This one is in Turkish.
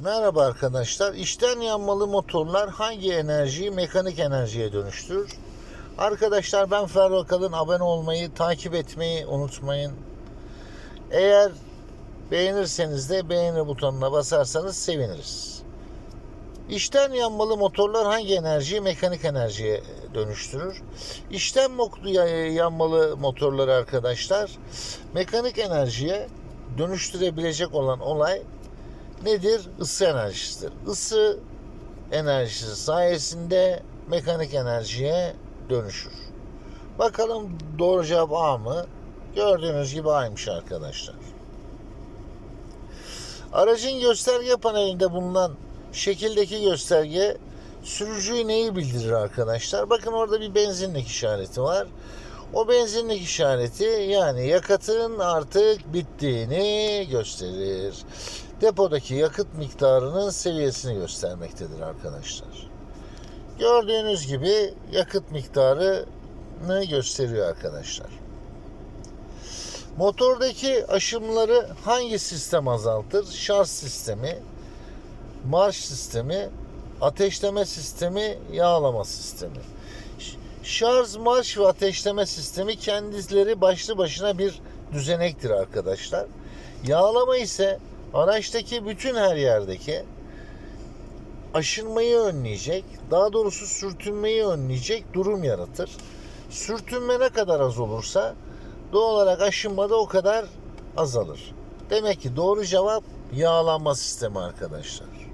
Merhaba arkadaşlar. İçten yanmalı motorlar hangi enerjiyi mekanik enerjiye dönüştürür? Arkadaşlar ben Ferro Kalın. Abone olmayı, takip etmeyi unutmayın. Eğer beğenirseniz de beğeni butonuna basarsanız seviniriz. İçten yanmalı motorlar hangi enerjiyi mekanik enerjiye dönüştürür? İçten yanmalı motorları arkadaşlar mekanik enerjiye dönüştürebilecek olan olay nedir? Isı enerjisidir. Isı enerjisi sayesinde mekanik enerjiye dönüşür. Bakalım doğru cevap A mı? Gördüğünüz gibi A'ymış arkadaşlar. Aracın gösterge panelinde bulunan şekildeki gösterge sürücüyü neyi bildirir arkadaşlar? Bakın orada bir benzinlik işareti var. O benzinlik işareti yani yakıtın artık bittiğini gösterir. Depodaki yakıt miktarının seviyesini göstermektedir arkadaşlar. Gördüğünüz gibi yakıt miktarını gösteriyor arkadaşlar. Motordaki aşımları hangi sistem azaltır? Şarj sistemi, marş sistemi, ateşleme sistemi, yağlama sistemi. Şarj, marş ve ateşleme sistemi kendileri başlı başına bir düzenektir arkadaşlar. Yağlama ise araçtaki bütün her yerdeki aşınmayı önleyecek, daha doğrusu sürtünmeyi önleyecek durum yaratır. Sürtünme ne kadar az olursa doğal olarak aşınma da o kadar azalır. Demek ki doğru cevap yağlanma sistemi arkadaşlar.